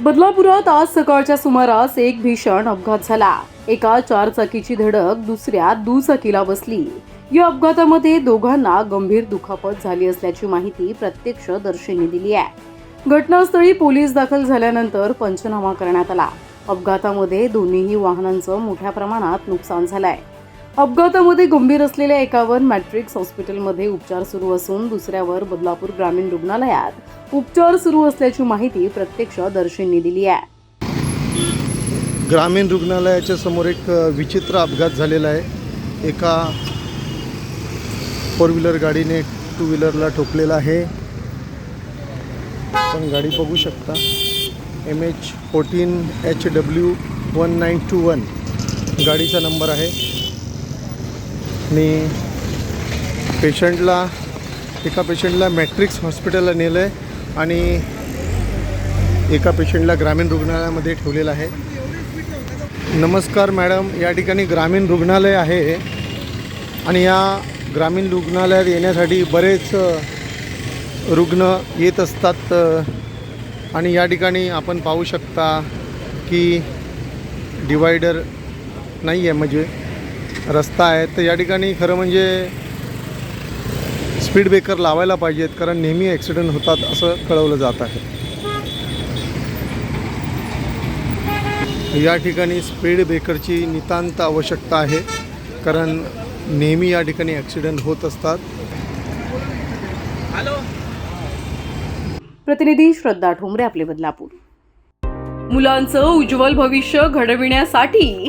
बदलापुरात आज सकाळच्या सुमारास एक भीषण अपघात झाला. एका चारचाकीची धडक दुसऱ्या दुचाकीला बसली. या अपघातामध्ये दोघांना गंभीर दुखापत झाली असल्याची माहिती प्रत्यक्षदर्शींनी दिली आहे. घटनास्थळी पोलीस दाखल झाल्यानंतर पंचनामा करण्यात आला. अपघातामध्ये दोन्हीही वाहनांचं मोठ्या प्रमाणात नुकसान झालंय. अपघातामध्ये गंभीर असलेल्या एकावर मॅट्रिक्स हॉस्पिटलमध्ये उपचार सुरू असून दुसऱ्यावर बदलापूर ग्रामीण रुग्णालयात उपचार सुरू असल्याची माहिती प्रत्यक्षदर्शींनी दिली आहे. ग्रामीण रुग्णालयाच्या समोर एक विचित्र अपघात झालेला आहे. एका फोर व्हीलर गाडीने टू व्हीलरला ठोकलेला आहे. आपण गाडी बघू शकता. M H fourteen H W one nine two one गाडीचा नंबर आहे. आणि पेशंटला एका पेशंटला मॅट्रिक्स हॉस्पिटलला नेलं आहे आणि एका पेशंटला ग्रामीण रुग्णालयामध्ये ठेवलेलं आहे. नमस्कार मॅडम या ठिकाणी ग्रामीण रुग्णालय आहे आणि या ग्रामीण रुग्णालयात येण्यासाठी बरेच रुग्ण येत असतात आणि या ठिकाणी आपण पाहू शकता की डिवायडर नाही आहे म्हणजे रस्ता आहे. तर या ठिकाणी खरं म्हणजे स्पीड ब्रेकर लावायला पाहिजेत कारण नेहमी ॲक्सिडेंट होतात असं कळवलं जात आहे. या ठिकाणी स्पीड ब्रेकरची नितांत आवश्यकता आहे कारण नेहमी या ठिकाणी ॲक्सिडेंट होत असतात. प्रतिनिधी श्रद्धा ठोंबरे आपले बदलापूर. मुलांचं उज्ज्वल भविष्य घडविण्यासाठी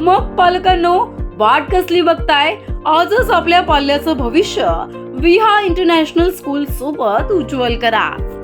मग पालकांनो वाट कसली बघताय? आजच आपल्या पाल्याचं भविष्य विहा इंटरनॅशनल स्कूल सोबत उज्ज्वल करा.